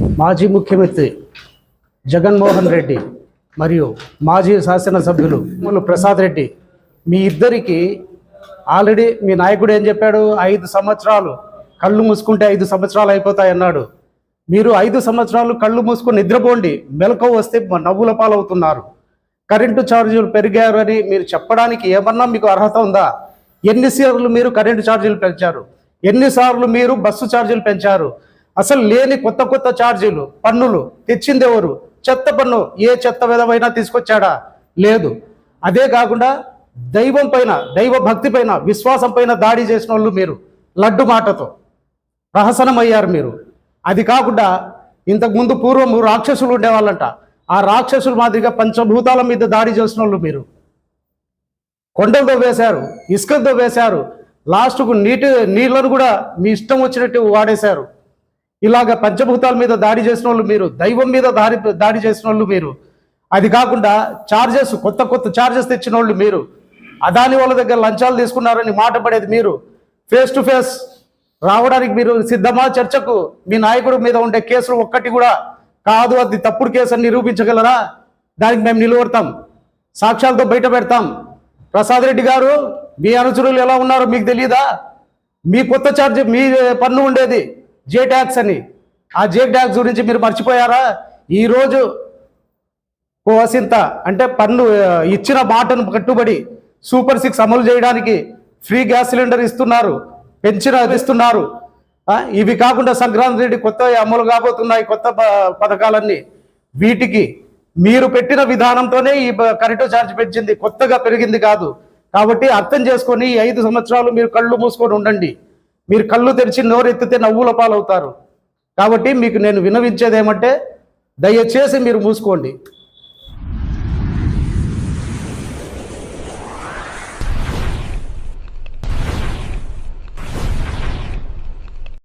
మాజీ ముఖ్యమంత్రి జగన్మోహన్ రెడ్డి మరియు మాజీ శాసనసభ్యులు ములు ప్రసాద్ రెడ్డి. మీ ఇద్దరికి ఆల్రెడీ మీ నాయకుడు ఏం చెప్పాడు? ఐదు సంవత్సరాలు కళ్ళు మూసుకుంటే ఐదు సంవత్సరాలు అయిపోతాయి అన్నాడు. మీరు ఐదు సంవత్సరాలు కళ్ళు మూసుకొని నిద్రపోండి. మెలకువ వస్తే నవ్వుల పాలవుతున్నారు. కరెంటు ఛార్జీలు పెరిగారు అని మీరు చెప్పడానికి ఏమన్నా మీకు అర్హత ఉందా? ఎన్నిసార్లు మీరు కరెంటు ఛార్జీలు పెంచారు? ఎన్నిసార్లు మీరు బస్సు ఛార్జీలు పెంచారు? అసలు లేని కొత్త కొత్త ఛార్జీలు పన్నులు తెచ్చింది ఎవరు? చెత్త పన్ను ఏ చెత్త విధమైనా తీసుకొచ్చాడా? లేదు. అదే కాకుండా దైవం పైన దైవ భక్తి పైన విశ్వాసం పైన దాడి చేసిన వాళ్ళు మీరు. లడ్డు మాటతో ప్రహసనమయ్యారు మీరు. అది కాకుండా ఇంతకుముందు పూర్వం రాక్షసులు ఉండేవాళ్ళంట. ఆ రాక్షసుల మాదిరిగా పంచభూతాల మీద దాడి చేసిన వాళ్ళు మీరు. కొండలతో వేశారు ఇసుకతో వేశారు. లాస్ట్కు నీటి నీళ్ళను కూడా మీ ఇష్టం వచ్చినట్టు వాడేశారు. ఇలాగ పంచభూతాల మీద దాడి చేసిన వాళ్ళు మీరు దైవం మీద దాడి దాడి చేసిన వాళ్ళు మీరు. అది కాకుండా చార్జెస్ కొత్త కొత్త చార్జెస్ తెచ్చిన వాళ్ళు మీరు. అదాని వాళ్ళ దగ్గర లంచాలు తీసుకున్నారని మాట పడేది మీరు. ఫేస్ టు ఫేస్ రావడానికి మీరు సిద్ధమా? చర్చకు మీ నాయకుడు మీద ఉండే కేసులు ఒక్కటి కూడా కాదు. అది తప్పుడు కేసు అని నిరూపించగలరా? దానికి మేము నిలబడతాం సాక్ష్యాలతో బయట పెడతాం. ప్రసాద్ రెడ్డి గారు మీ అనుచరులు ఎలా ఉన్నారో మీకు తెలియదా మీ కొత్త ఛార్జ్ మీ పన్ను ఉండేది. జే ట్యాక్స్ అని. ఆ జే ట్యాక్స్ గురించి మీరు మర్చిపోయారా? ఈరోజు కోసింత అంటే పన్ను ఇచ్చిన మాటను కట్టుబడి సూపర్ సిక్స్ అమలు చేయడానికి ఫ్రీ గ్యాస్ సిలిండర్ ఇస్తున్నారు పెంచిన ఇస్తున్నారు. ఇవి కాకుండా సంక్రాంతి రెడ్డి కొత్త అమలు కాబోతున్నాయి కొత్త ప- పథకాలన్నీ. వీటికి మీరు పెట్టిన విధానంతోనే ఈ కరెంటు ఛార్జ్ పెంచింది కొత్తగా పెరిగింది కాదు. కాబట్టి అర్థం చేసుకొని ఐదు సంవత్సరాలు మీరు కళ్ళు మూసుకొని ఉండండి. మీరు కళ్ళు తెరిచి నోరెత్తితే నవ్వుల పాలవుతారు. కాబట్టి మీకు నేను వినవించేది ఏమంటే దయచేసి మీరు మూసుకోండి.